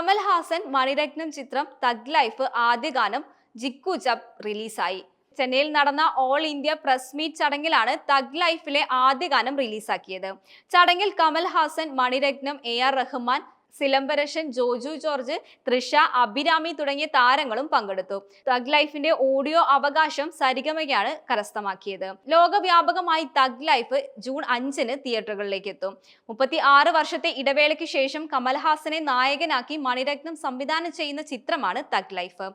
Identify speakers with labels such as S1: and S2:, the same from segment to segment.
S1: കമൽഹാസൻ മണിരത്നം ചിത്രം thug life ആദ്യ ഗാനം ജിക്കു ജബ് റിലീസായി. ചെന്നൈയിൽ നടന്ന ഓൾ ഇന്ത്യ പ്രസ് മീറ്റ് ചടങ്ങിലാണ് തഗ് ലൈഫിലെ ആദ്യ ഗാനം റിലീസാക്കിയത്. ചടങ്ങിൽ കമൽഹാസൻ മണിരത്നം എ ആർ റഹ്മാൻ സിലംബരശൻ ജോജു ജോർജ് തൃഷ അഭിരാമി തുടങ്ങിയ താരങ്ങളും പങ്കെടുത്തു. തഗ് ലൈഫിന്റെ ഓഡിയോ അവകാശം സരിഗമയാണ് കരസ്ഥമാക്കിയത്. ലോകവ്യാപകമായി തഗ് ലൈഫ് ജൂൺ അഞ്ചിന് തിയേറ്ററുകളിലേക്ക് എത്തും മുപ്പത്തി ആറ് വർഷത്തെ ഇടവേളയ്ക്ക് ശേഷം കമൽഹാസനെ നായകനാക്കി മണിരത്നം സംവിധാനം ചെയ്യുന്ന ചിത്രമാണ് thug life.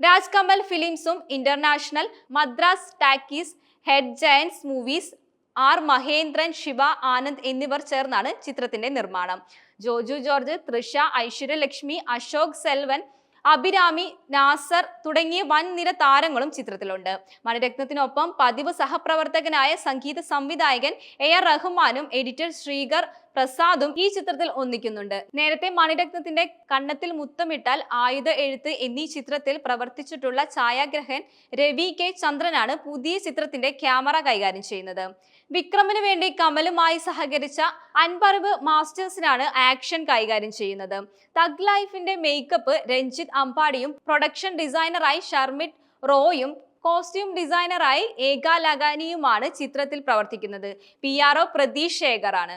S1: Raj Kamal ഫിലിംസും international Madras talkies red giants movies R Mahendran Siva Anand എന്നിവർ ചേർന്നാണ് ചിത്രത്തിന്റെ നിർമ്മാണം. ജോജു ജോർജ് തൃഷ ഐശ്വര്യലക്ഷ്മി അശോക് സെൽവൻ അഭിരാമി നാസർ തുടങ്ങിയ വൻനിര താരങ്ങളും ചിത്രത്തിലുണ്ട്. മണിരത്നത്തിനൊപ്പം പതിവ് സഹപ്രവർത്തകനായ സംഗീത സംവിധായകൻ എ ആർ റഹ്മാനും എഡിറ്റർ ശ്രീകർ പ്രസാദും ഈ ചിത്രത്തിൽ ഒന്നിക്കുന്നുണ്ട്. നേരത്തെ മണിരത്നത്തിന്റെ കണ്ണത്തിൽ മുത്തമിട്ടാൽ ആയുധ എഴുത്ത് എന്നീ ചിത്രത്തിൽ പ്രവർത്തിച്ചിട്ടുള്ള ഛായാഗ്രഹൻ രവി കെ ചന്ദ്രനാണ് പുതിയ ചിത്രത്തിന്റെ ക്യാമറ കൈകാര്യം ചെയ്യുന്നത്. വിക്രമിന് വേണ്ടി കമലുമായി സഹകരിച്ച അൻപറിവ് മാസ്റ്റേഴ്സിനാണ് ആക്ഷൻ കൈകാര്യം ചെയ്യുന്നത്. തഗ് ലൈഫിന്റെ മേക്കപ്പ് രഞ്ജിത്ത് അമ്പാടിയും പ്രൊഡക്ഷൻ ഡിസൈനറായി ഷർമിറ്റ് റോയും കോസ്റ്റ്യൂം ഡിസൈനറായി ഏകാലഗാനിയുമാണ് ചിത്രത്തിൽ പ്രവർത്തിക്കുന്നത്. P R O Pratheesh ശേഖറാണ്.